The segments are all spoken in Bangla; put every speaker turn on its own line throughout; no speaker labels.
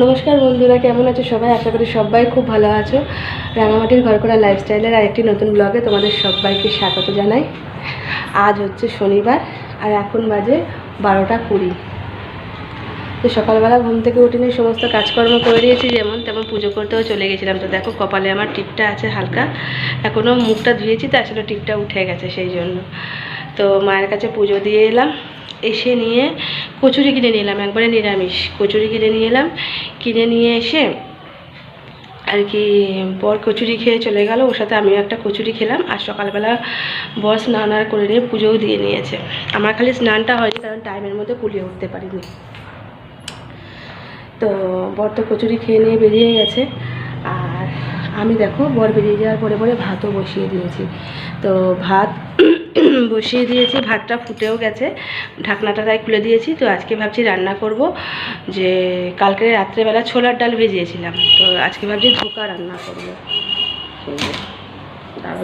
নমস্কার বন্ধুরা, কেমন আছো সবাই? আশা করি সবাই খুব ভালো আছো। রাঙামাটির ঘরকোনা লাইফস্টাইলের আরেকটি নতুন ব্লগে তোমাদের সবাইকে স্বাগত জানাই। আজ হচ্ছে শনিবার আর এখন বাজে বারোটা কুড়ি। তো সকালবেলা ঘুম থেকে উঠে নিয়ে সমস্ত কাজকর্ম করে দিয়েছি, যেমন তেমন পুজো করতেও চলে গেছিলাম। তো দেখো, কপালে আমার টিপটা আছে হালকা। এখনও মুখটা ধুয়েছি তো আসলে টিপটা উঠে গেছে সেই জন্য। তো মায়ের কাছে পুজো দিয়ে এলাম। এসে নিয়ে কচুরি কিনে নিয়ে এলাম, একবারে নিরামিষ। কচুরি কিনে নিয়ে এলাম, কিনে নিয়ে এসে আর কি বর কচুরি খেয়ে চলে গেল। ওর সাথে আমিও একটা কচুরি খেলাম, আর সকালবেলা বর স্নান আর করে নিয়ে পুজোও দিয়ে নিয়েছে। আমার খালি স্নানটা হয়নি, কারণ টাইমের মধ্যে কুলিয়ে উঠতে পারিনি। তো বর তো কচুরি খেয়ে নিয়ে বেরিয়ে গেছে। আমি দেখো বর বেরিয়ে যাওয়ার পরে পরে ভাতও বসিয়ে দিয়েছি। তো ভাত বসিয়ে দিয়েছি, ভাতটা ফুটেও গেছে। ঢাকনাটা তাই খুলে দিয়েছি। তো আজকে ভাবছি রান্না করব যে কালকে রাত্রেবেলা ছোলার ডাল ভেজিয়েছিলাম। তো আজকে ভাবছি ধোকা রান্না করব।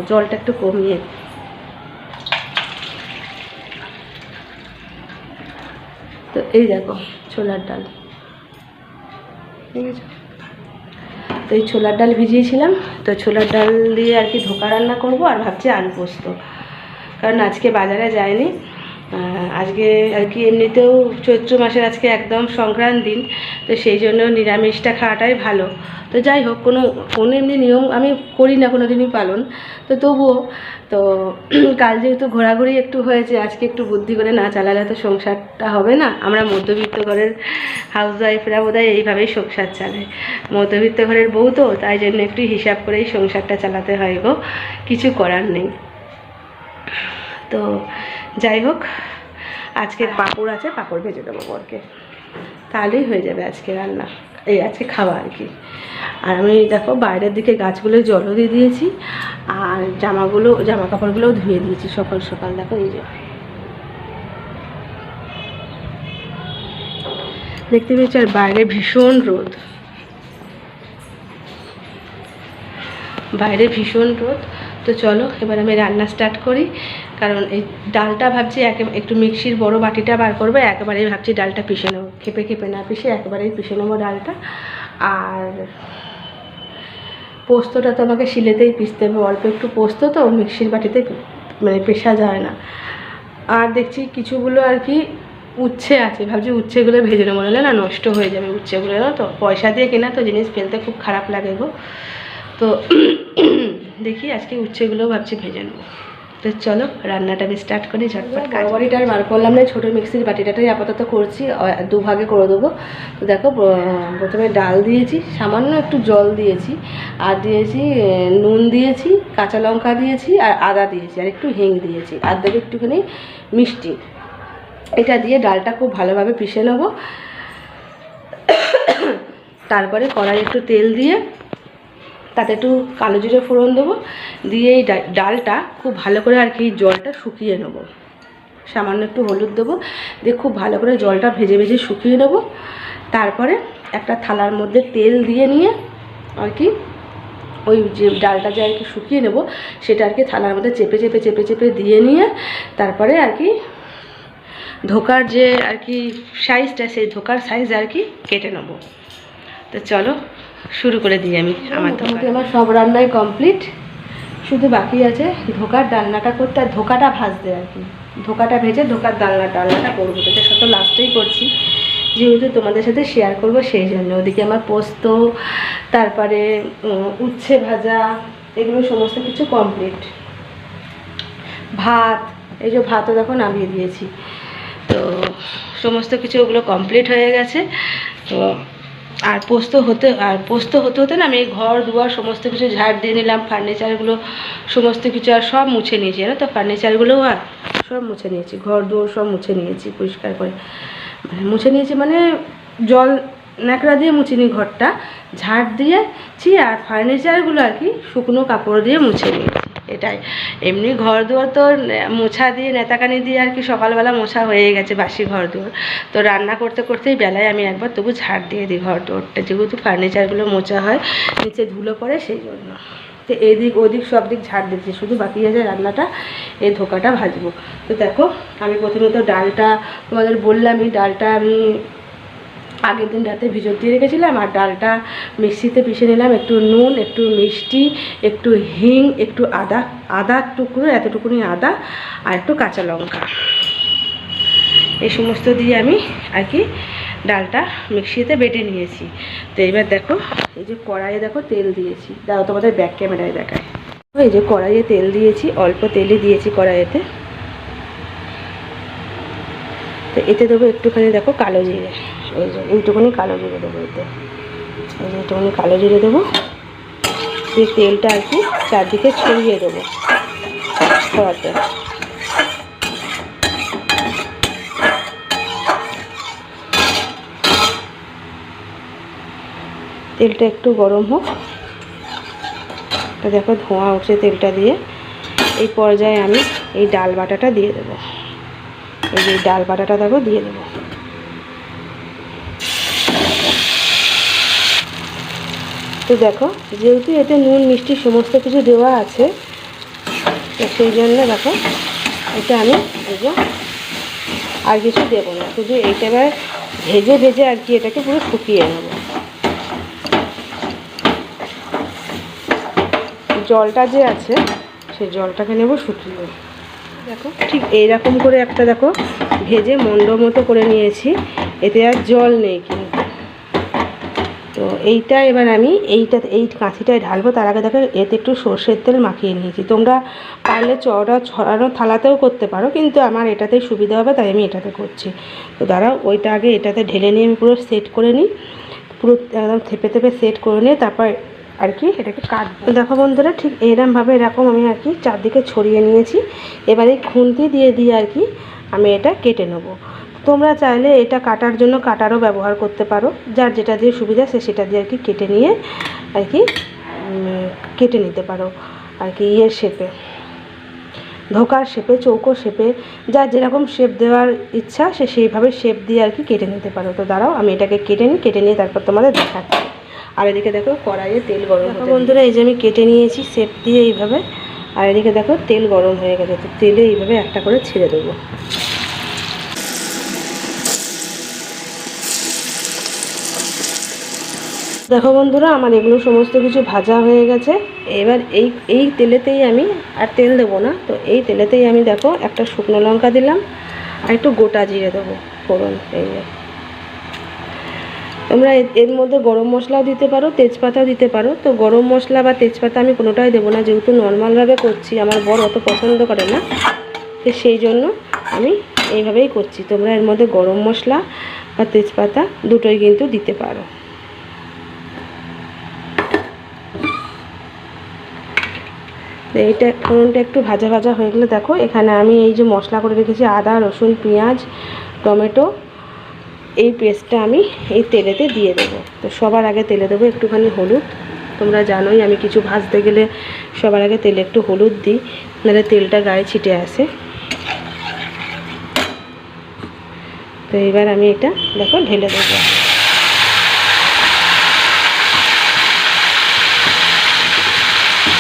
জলটা একটু কমিয়ে তো এই দেখো ছোলার ডাল। ঠিক আছে তো এই ছোলার ডাল ভিজিয়েছিলাম। তো ছোলার ডাল দিয়ে আর কি ধোকা রান্না করব আর ভাবছি আলু পোস্ত। কারণ আজকে বাজারে যায়নি। আজকে আর কি এমনিতেও চৈত্র মাসের আজকে একদম সংক্রান্ত দিন, তো সেই জন্য নিরামিষটা খাওয়াটাই ভালো। তো যাই হোক, কোনো কোনো এমনি নিয়ম আমি করি না কোনো দিনই পালন। তো তবুও, তো কাল যেহেতু ঘোরাঘুরি একটু হয়েছে, আজকে একটু বুদ্ধি করে না চালালে তো সংসারটা হবে না। আমরা মধ্যবিত্ত ঘরের হাউস ওয়াইফরা বোধ হয় এইভাবেই সংসার চালায় মধ্যবিত্ত ঘরের বউ তো, তাই জন্য একটু হিসাব করেই সংসারটা চালাতে হয় গো। কিছু করার নেই। তো যাই হোক আজকে পাঁপড় আছে, পাঁপড় ভেজে দেবো বরকে। তাহলেই হয়ে যাবে আজকে রান্না, এই আজকে খাওয়া আর কি। আর আমি দেখো বাইরের দিকে গাছগুলো জলও দিয়ে দিয়েছি, আর জামাগুলো জামা কাপড়গুলোও ধুয়ে দিয়েছি সকাল সকাল, দেখো এই যে। দেখতে পেয়েছি আর বাইরে ভীষণ রোদ। বাইরে ভীষণ রোদ। তো চলো, এবার আমি রান্না স্টার্ট করি। কারণ এই ডালটা ভাবছি একে, একটু মিক্সির বড় বাটিটা বার করব, একেবারেই ভাবছি ডালটা পিষে নেব। খেপে খেপে না পিষে, একেবারেই পিষে নেব ডালটা। আর পোস্তটা তো আমাকে শিলেতেই পিষতে হবে, অল্প একটু পোস্ত তো, মিক্সির বাটিতে মানে পেশা যায় না। আর দেখছি কিছুগুলো আর কি উচ্ছে আছে, ভাবছি উচ্ছেগুলো ভেজে নেব, নাহলে না নষ্ট হয়ে যাবে উচ্ছেগুলো, জানো তো? পয়সা দিয়ে কেনা তো জিনিস, ফেলতে খুব খারাপ লাগে গো। তো দেখি আজকে উচ্ছেগুলো ভাবছি ভেজে নেব। তো চলো, রান্নাটা আমি স্টার্ট করি, ঝটপট বড় আর বার করলাম না, ছোটো মিক্সির বাটিটাটাই আপাতত করছি দুভাগে করে দেবো। তো দেখো প্রথমে ডাল দিয়েছি, সামান্য একটু জল দিয়েছি, আর দিয়েছি নুন দিয়েছি, কাঁচা লঙ্কা দিয়েছি, আর আদা দিয়েছি, আর একটু হিং দিয়েছি, আর দেবো একটুখানি মিষ্টি। এটা দিয়ে ডালটা খুব ভালোভাবে পিষে নেব। তারপরে কড়াই একটু তেল দিয়ে তাতে একটু কালো জিরে ফোড়ন দেবো। দিয়ে এই ডালটা খুব ভালো করে আর কি জলটা শুকিয়ে নেব। সামান্য একটু হলুদ দেবো। দিয়ে খুব ভালো করে জলটা ভেজে ভেজে শুকিয়ে নেব। তারপরে একটা থালার মধ্যে তেল দিয়ে নিয়ে আর কি ওই যে ডালটা যে আর কি শুকিয়ে নেব, সেটা আর কি থালার মধ্যে চেপে চেপে চেপে চেপে দিয়ে নিয়ে তারপরে আর কি ধোকার যে আর কি সাইজটা সেই ধোকার সাইজ আর কি কেটে নেব। তো চলো শুরু করে দিই আমি আমার মোটামুটি আমার সব রান্নাই কমপ্লিট শুধু বাকি আছে ধোকার ডালনাটা করতে আর ধোকাটা ভাজতে আর কি। ধোকাটা ভেজে ধোকার ডালনা ডালনাটা করব। সেটা তো লাস্টেই করছি। যেহেতু তোমাদের সাথে শেয়ার করব সেই জন্য ওদিকে আমার পোস্ত তারপরে উচ্ছে ভাজা এগুলো সমস্ত কিছু কমপ্লিট ভাত এই যে ভাতও দেখো নামিয়ে দিয়েছি। তো সমস্ত কিছু ওগুলো কমপ্লিট হয়ে গেছে। তো আর পোস্ত হতে, আর পোস্ত হতে হতে না আমি ঘর, দুয়ার সমস্ত কিছু ঝাড় দিয়ে নিলাম ফার্নিচারগুলো সমস্ত কিছু আর সব মুছে নিয়েছি, জানো তো? ফার্নিচারগুলোও আর সব মুছে নিয়েছি, ঘর, দুয়ার সব মুছে নিয়েছি, পরিষ্কার করে। মানে মুছে নিয়েছি মানে জল ন্যাকড়া দিয়ে মুছিনি ঘরটা, ঝাড় দিয়েছি আর ফার্নিচারগুলো আর কি শুকনো কাপড় দিয়ে মুছে নিয়েছি। এটাই। এমনি ঘর দুয়ার তো মোছা দিয়ে, নেতাকানি দিয়ে আর কি সকালবেলা মোছা হয়ে গেছে বাসি ঘর দুয়ার তো রান্না করতে করতেই বেলায় আমি একবার তবু ঝাড় দিয়ে দিই ঘর দুয়ারটা যেহেতু ফার্নিচারগুলো মোছা হয়, নিচে ধুলো পড়ে সেই জন্য। তো এদিক ওদিক সব দিক ঝাড় দিচ্ছি শুধু বাকি আছে রান্নাটা, এই ধোকাটা ভাজবো। তো দেখো, আমি প্রথমে তো ডালটা তোমাদের বললামই, ডালটা আমি আগের দিন রাতে ভিজত দিয়ে রেখেছিলাম আর ডালটা মিক্সিতে পিষে নিলাম। একটু নুন, একটু মিষ্টি, একটু হিং, একটু আদা আদার টুকরো, এতটুকুনি আদা আর একটু কাঁচা লঙ্কা। এই সমস্ত দিয়ে আমি আর কি ডালটা মিক্সিতে বেটে নিয়েছি। তো এবার দেখো, এই যে কড়াইয়ে দেখো তেল দিয়েছি। দাও তোমাদের ব্যাক ক্যামেরায় দেখায় এই যে কড়াইয়ে তেল দিয়েছি, অল্প তেলই দিয়েছি কড়াইয়েতে। তো এতে দেবো একটুখানি, দেখো কালো জিরে। এই যে এইটুকুনি কালো জিরে দেবো এতে। এই যে এইটুকুনি কালো জিরে দেবো। দিয়ে তেলটা আর কি চারদিকে ছড়িয়ে দেবো। কড়াতে তেলটা একটু গরম হোক। তো দেখো ধোঁয়া উঠছে তেলটা দিয়ে। এই পর্যায়ে আমি এই ডাল বাটাটা দিয়ে দেবো। এই যে ডাল বাটাটা দেখো দিয়ে দেবো। তো দেখো, যেহেতু এতে নুন, মিষ্টি সমস্ত কিছু দেওয়া আছে, তো সেই জন্য দেখো, এটা আমি এই আর কিছু দেবো না। শুধু এইটা এবার ভেজে ভেজে আর কি এটাকে পুরো শুকিয়ে নেব। জলটা যে আছে সেই জলটাকে নেব শুকিয়ে। দেখো, ঠিক এইরকম করে একটা দেখো, ভেজে মন্ড মতো করে নিয়েছি। এতে আর জল নেই কিন্তু। তো এইটা এবার আমি এইটা এই কাঁচিটায় ঢালবো, তার আগে দেখো এতে একটু সর্ষের তেল মাখিয়ে নিয়েছি। তোমরা পারলে চড়া ছড়ানো থালাতেও করতে পারো, কিন্তু আমার এটাতেই সুবিধা হবে, তাই আমি এটাতে করছি। তো দাঁড়াও, ওইটা আগে এটাতে ঢেলে নিয়ে আমি পুরো সেট করে নিই। পুরো একদম থেপে থেপে সেট করে নিয়ে তারপর আর কি এটাকে কাটবো। দেখো বন্ধুরা, ঠিক এরমভাবে এরকম আমি আর কি চারদিকে ছড়িয়ে নিয়েছি। এবারে খুন্তি দিয়ে দিয়ে আর কি আমি এটা কেটে নেব। তোমরা চাইলে এটা কাটার জন্য কাটারও ব্যবহার করতে পারো। যার যেটা দিয়ে সুবিধা সে সেটা দিয়ে আর কি কেটে নিয়ে আর কি কেটে নিতে পারো আর কি ইয়ের শেপে। ধোকার শেপে চৌকো শেপে যার যেরকম শেপ দেওয়ার ইচ্ছা সে সেইভাবে শেপ দিয়ে আর কি কেটে নিতে পারো। তো দাঁড়াও আমি এটাকে কেটে নিই কেটে নিয়ে তারপর তোমাদের দেখাচ্ছি। আর এদিকে দেখো কড়াইয়ে তেল গরম বন্ধুরা এই যে আমি কেটে নিয়েছি শেপ দিয়ে এইভাবে। আর এদিকে দেখো তেল গরম হয়ে গেছে তো তেলে এইভাবে একটা করে ছেড়ে দেবো। দেখো বন্ধুরা, আমার এগুলো সমস্ত কিছু ভাজা হয়ে গেছে। এবার এই এই তেলেতেই আমি আর তেল দেবো না। তো এই তেলেতেই আমি দেখো একটা শুকনো লঙ্কা দিলাম আর একটু গোটা জিরে দেবো ফোড়ন, এই তোমরা এর মধ্যে গরম মশলাও দিতে পারো, তেজপাতাও দিতে পারো। তো গরম মশলা বা তেজপাতা আমি কোনোটাই দেবো না, যেহেতু নর্মালভাবে করছি, আমার বর অত পছন্দ করে না। তো সেই জন্য আমি এইভাবেই করছি। তোমরা এর মধ্যে গরম মশলা বা তেজপাতা দুটোই কিন্তু দিতে পারো। তো এইটা ফোড়নটা একটু ভাজা ভাজা হয়ে গেলে দেখো, এখানে আমি এই যে মশলা করে রেখেছি, আদা, রসুন, পেঁয়াজ, টমেটো, এই পেস্টটা আমি এই তেলেতে দিয়ে দেবো। তো সবার আগে তেলে দেবো একটুখানি হলুদ। তোমরা জানোই আমি কিছু ভাজতে গেলে সবার আগে তেলে একটু হলুদ দিই, নাহলে তেলটা গায়ে ছিটে আসে। তো এবার আমি এটা, দেখো, ঢেলে দেবো।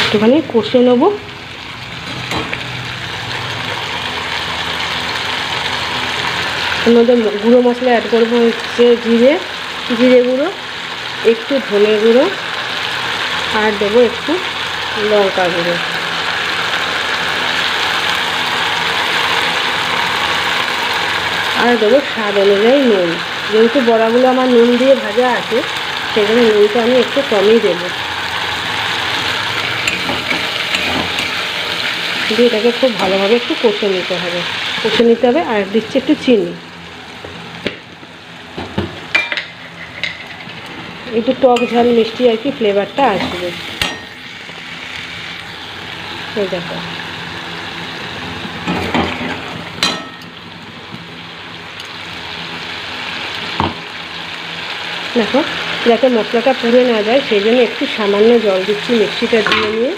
একটুখানি কষে নেব। মধ্যে গুঁড়ো মশলা অ্যাড করব হচ্ছে জিরে জিরে গুঁড়ো, একটু ধনে গুঁড়ো, আর দেবো একটু লঙ্কা গুঁড়ো। আর দেবো স্বাদ অনুযায়ী নুন। যেহেতু বড়াগুলো আমার নুন দিয়ে ভাজা আছে, সেখানে নুনটা আমি একটু কমই দেবো। দিয়ে এটাকে খুব ভালোভাবে একটু কষে নিতে হবে। কষে নিতে হবে আর দিচ্ছি একটু চিনি। একটু টক ঝাল মিষ্টি আর কি ফ্লেভারটা আসবে। দেখো। দেখো, যাতে মশলাটা পুড়ে না যায়, সেই জন্য একটু সামান্য জল দিচ্ছি মিক্সিটা দিয়ে নিয়ে।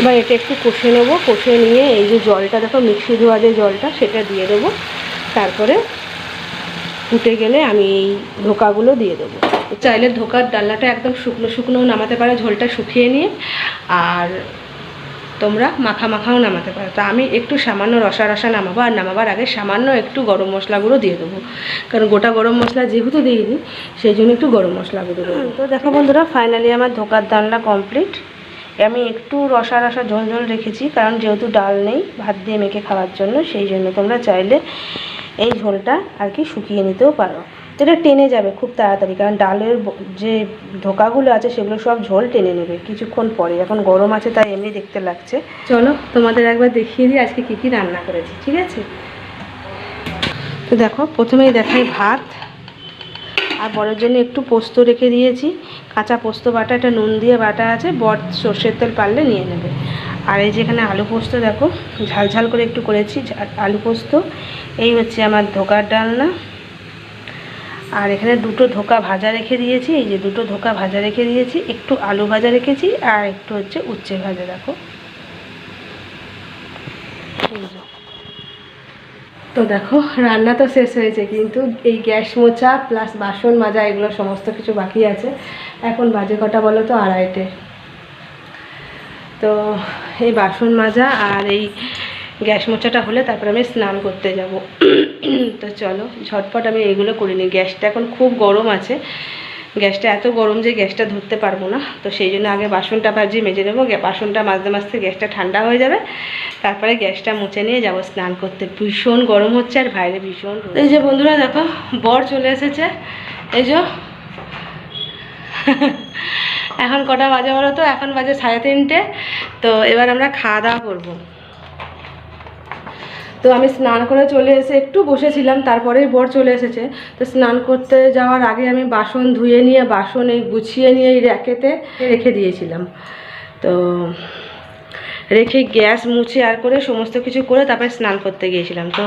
এবার এটা একটু কষে নেব। কষে নিয়ে এই যে জলটা, দেখো মিক্সি ধোয়া যে জলটা, সেটা দিয়ে দেবো। তারপরে ফুটে গেলে আমি এই ধোকাগুলো দিয়ে দেবো। চাইলে ধোকার ডালনাটা একদম শুকনো শুকনো নামাতে পারে ঝোলটা শুকিয়ে নিয়ে। আর তোমরা মাখা মাখাও নামাতে পারো। তা আমি একটু সামান্য রসা রসা নামাবো। আর নামাবার আগে সামান্য একটু গরম মশলা গুঁড়ো দিয়ে দেবো। কারণ গোটা গরম মশলা যেহেতু দিইনি, সেই জন্য একটু গরম মশলা গুঁড়ো দেবো। তো দেখো বন্ধুরা ফাইনালি আমার ধোকার ডালনা কমপ্লিট আমি একটু রসা রসা ঝোল ঝোল রেখেছি, কারণ যেহেতু ডাল নেই, ভাত দিয়ে মেখে খাওয়ার জন্য, সেই জন্য তোমরা চাইলে এই ঝোলটা আর কি শুকিয়ে নিতেও পারো। এটা টেনে যাবে খুব তাড়াতাড়ি, কারণ ডালের যে ধোকাগুলো আছে সেগুলো সব ঝোল টেনে নেবে কিছুক্ষণ পরে, এখন গরম আছে তাই এমনি দেখতে লাগছে। চলো, তোমাদের একবার দেখিয়ে দিই আজকে কী কী রান্না করেছি, ঠিক আছে? তো দেখো, প্রথমেই দেখাই ভাত, আর বরের জন্য একটু পোস্ত রেখে দিয়েছি। কাঁচা পোস্ত বাটা এটা নুন দিয়ে বাটা আছে, বট, সর্ষের তেল পারলে নিয়ে নেবে। আর এই যে এখানে আলু পোস্ত দেখো ঝালঝাল ঝাল করে একটু করেছি আলু পোস্ত। এই হচ্ছে আমার ধোকার ডালনা। আর এখানে দুটো ধোকা ভাজা রেখে দিয়েছি, এই যে দুটো ধোকা ভাজা রেখে দিয়েছি, একটু আলু ভাজা রেখেছি, আর একটু হচ্ছে উচ্ছে ভাজা, দেখো এই যে। তো দেখো, রান্না তো শেষ হয়েছে, কিন্তু এই গ্যাস মোচা প্লাস বাসন মাজা, এগুলো সমস্ত কিছু বাকি আছে। এখন বাজে কটা বলো তো? আড়াইটে। তো এই বাসন মাজা আর এই গ্যাস মোচাটা হলে তারপর আমি স্নান করতে যাব। তো চলো, ঝটপট আমি এগুলো করে নিই। গ্যাসটা এখন খুব গরম আছে। গ্যাসটা এত গরম যে গ্যাসটা ধরতে পারব না। তো সেই জন্য আগে বাসনটা ভাজি মেজে নেব। বাসনটা মাজতে মাজতে গ্যাসটা ঠান্ডা হয়ে যাবে। তারপরে গ্যাসটা মুছে নিয়ে যাব স্নান করতে। ভীষণ গরম হচ্ছে আর বাইরে ভীষণ এই যে বন্ধুরা, দেখো, বর চলে এসেছে। এই যে, এখন কটা বাজে বলো তো? এখন বাজে সাড়ে তিনটে। তো এবার আমরা খাওয়া দাওয়া করব। তো আমি স্নান করে চলে এসে একটু বসেছিলাম, তারপরেই বর চলে এসেছে। তো স্নান করতে যাওয়ার আগে আমি বাসন ধুয়ে নিয়ে, বাসন এই গুছিয়ে নিয়ে এই র্যাকেতে রেখে দিয়েছিলাম। তো রেখে গ্যাস মুছে আর করে সমস্ত কিছু করে তারপরে স্নান করতে গিয়েছিলাম। তো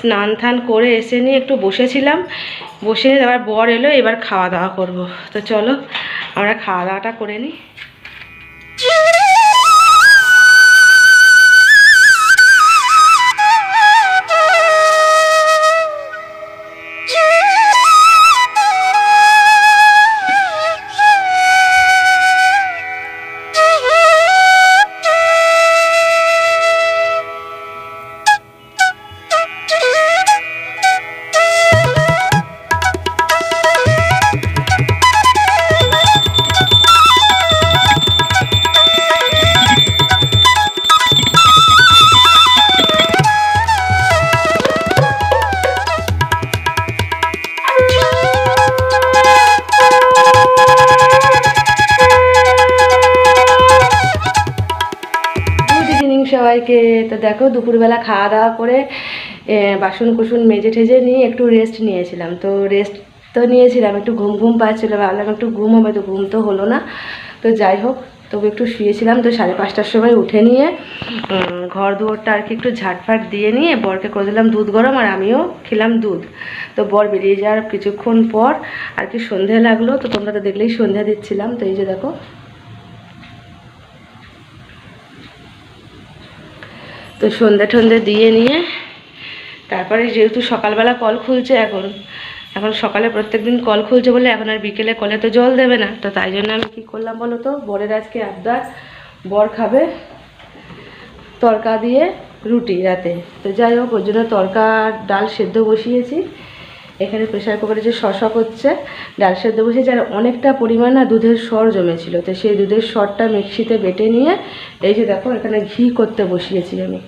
স্নান টান করে এসে নিয়ে একটু বসেছিলাম। বসে নিয়ে তারপর বর এলো, এবার খাওয়া দাওয়া করব। তো চলো, আমরা খাওয়া দাওয়াটা করে নিই। সবাইকে তো দেখো দুপুরবেলা খাওয়া দাওয়া করে বাসন কুসুন মেজে ঠেজে নিয়ে একটু রেস্ট নিয়েছিলাম। তো রেস্ট তো নিয়েছিলাম, একটু ঘুম ঘুম পাচ্ছিল, ভাবলাম একটু ঘুম হবে, তো ঘুম তো হলো না। তো যাই হোক, তবু একটু শুয়েছিলাম, তো সাড়ে পাঁচটার সময় উঠে নিয়ে ঘর দুয়ারটা আর কি একটু ঝাটফাট দিয়ে নিয়ে বরকে করে দিলাম দুধ গরম আর আমিও খেলাম দুধ। তো বর বেরিয়ে যাওয়ার কিছুক্ষণ পর আর কি সন্ধে লাগল, তো তোমরা তো দেখলেই সন্ধ্যা দিচ্ছিলাম, তো এই যে দেখো তো সন্ধে ঠন্ধে দিয়ে নিয়ে তারপরে যেহেতু সকালবেলা কল খুলছে এখন এখন সকালে প্রত্যেকদিন কল খুলছে বলে এখন আর বিকেলে কলে তো জল দেবে না। তো তাই জন্য আমি কী করলাম বলো তো? বরের আজকে আবদার, বর খাবে তরকা দিয়ে রুটি রাতে। তো যাই হোক, ওর জন্য তরকা ডাল সেদ্ধ বসিয়েছি। এখানে প্রেশার কুকারে যে শশা হচ্ছে, ডাল সেদ্ধ বসিয়েছি আর অনেকটা পরিমাণ না দুধের সর জমেছিল। তো সেই দুধের সরটা মিক্সিতে বেটে নিয়ে, এই যে দেখো, এখানে ঘি করতে বসিয়েছি আমি।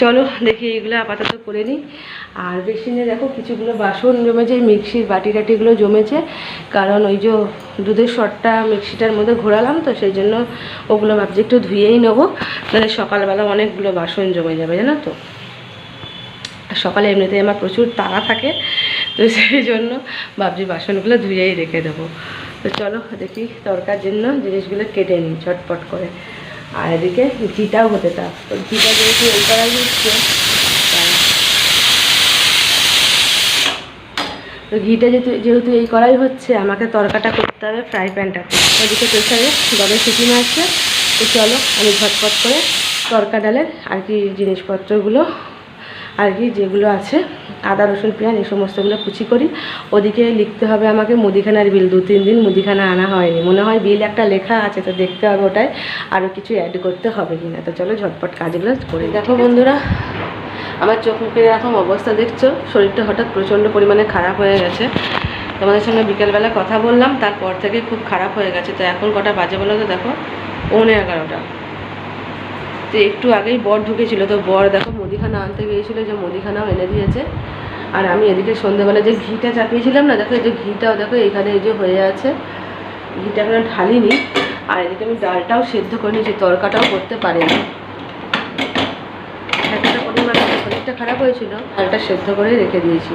চলো দেখি এইগুলো আপাতত করে নিই। আর বেসিনে দেখো, কিছুগুলো বাসন জমেছে মিক্সির বাটি টাটিগুলো জমেছে। কারণ ওই যে দুধের শটটা মিক্সিটার মধ্যে ঘোরালাম, তো সেই জন্য ওগুলো ভাবছি একটু ধুয়েই নেব। তাহলে সকালবেলা অনেকগুলো বাসন জমে যাবে, জানো তো? সকালে এমনিতেই আমার প্রচুর তাড়া থাকে, তো সেই জন্য ভাবছি বাসনগুলো ধুয়েই রেখে দেবো। তো চলো দেখি তরকার জন্য জিনিসগুলো কেটে নিই ঝটপট করে। আর এদিকে ঘিটাও হতে থাক। তো ঘিটা যেহেতু এই করাই হচ্ছে, তো ঘিটা যেহেতু যেহেতু এই করাই হচ্ছে, আমাকে তরকাটা করতে হবে ফ্রাই প্যানটাতে ওদিকে প্রেশারে গরম সিটি মারছে তো চলো আমি ঝটপট করে তরকা ডালের আর কি জিনিসপত্রগুলো আর কি যেগুলো আছে, আদা, রসুন, পেঁয়াজ, এই সমস্তগুলো কুচি করি। ওদিকে লিখতে হবে আমাকে মুদিখানার বিল, দু, তিন দিন মুদিখানা আনা হয়নি। মনে হয় বিল একটা লেখা আছে, তো দেখতে হবে ওটায় আরও কিছু অ্যাড করতে হবে কি না তো চলো ঝটপট কাজগুলো করে দেখো। বন্ধুরা, আমার চোখ মুখের এরকম অবস্থা দেখছ? শরীরটা হঠাৎ প্রচণ্ড পরিমাণে খারাপ হয়ে গেছে। তোমাদের সঙ্গে বিকেলবেলা কথা বললাম, তারপর থেকে খুব খারাপ হয়ে গেছে। তো এখন কটা বাজে বলো তো দেখো? পৌনে এগারোটা। তো একটু আগেই বর ঢুকেছিল, তো বর দেখো মুদিখানা আনতে গিয়েছিল, যে মুদিখানাও এনে দিয়েছে। আর আমি এদিকে সন্ধ্যেবেলা যে ঘিটা চাপিয়েছিলাম না, দেখো এই যে ঘিটাও, দেখো এখানে এই যে হয়ে আছে। ঘিটা এখনও ঢালিনি। আর এদিকে আমি ডালটাও সেদ্ধ করে নিয়েছি, তরকাটাও করতে পারিনি। একটা পরিমাণ শরীরটা খারাপ হয়েছিল, ডালটা সেদ্ধ করে রেখে দিয়েছি।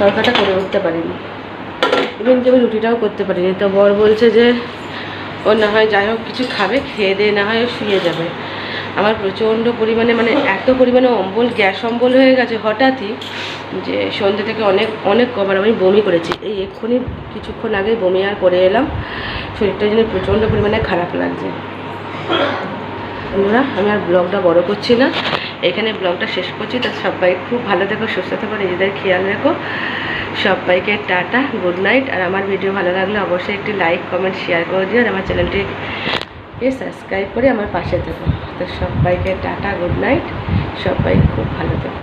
তরকাটা করে উঠতে পারিনি। ইভেন কি আমি রুটিটাও করতে পারিনি। তো বর বলছে যে, ও না হয় যাই হোক, কিছু খাবে, খেয়ে দিয়ে না হয় শুয়ে যাবে। আমার প্রচণ্ড পরিমাণে মানে এত পরিমাণে অম্বল, গ্যাস অম্বল হয়ে গেছে হঠাৎই যে সন্ধ্যে থেকে অনেক অনেক কবার আমি বমি করেছি। এই এক্ষুনি কিছুক্ষণ আগে বমি আর করে এলাম। শরীরটা যেন প্রচণ্ড পরিমাণে খারাপ লাগছে। বন্ধুরা, আমি আর ব্লগটা বড় করছি না। এখানে ব্লগটা শেষ করছি। তো সবাই খুব ভালো থেকো, সুস্থ থেকো, নিজেদের খেয়াল রেখো। সবাইকে টাটা, গুড নাইট। আর আমার ভিডিও ভালো লাগলে অবশ্যই একটি লাইক, কমেন্ট, শেয়ার করে দিও। আর আমার চ্যানেলটিকে সাবস্ক্রাইব করে আমার পাশে থেকো। তো সবাইকে টাটা গুড নাইট। সবাই খুব ভালো থেকো।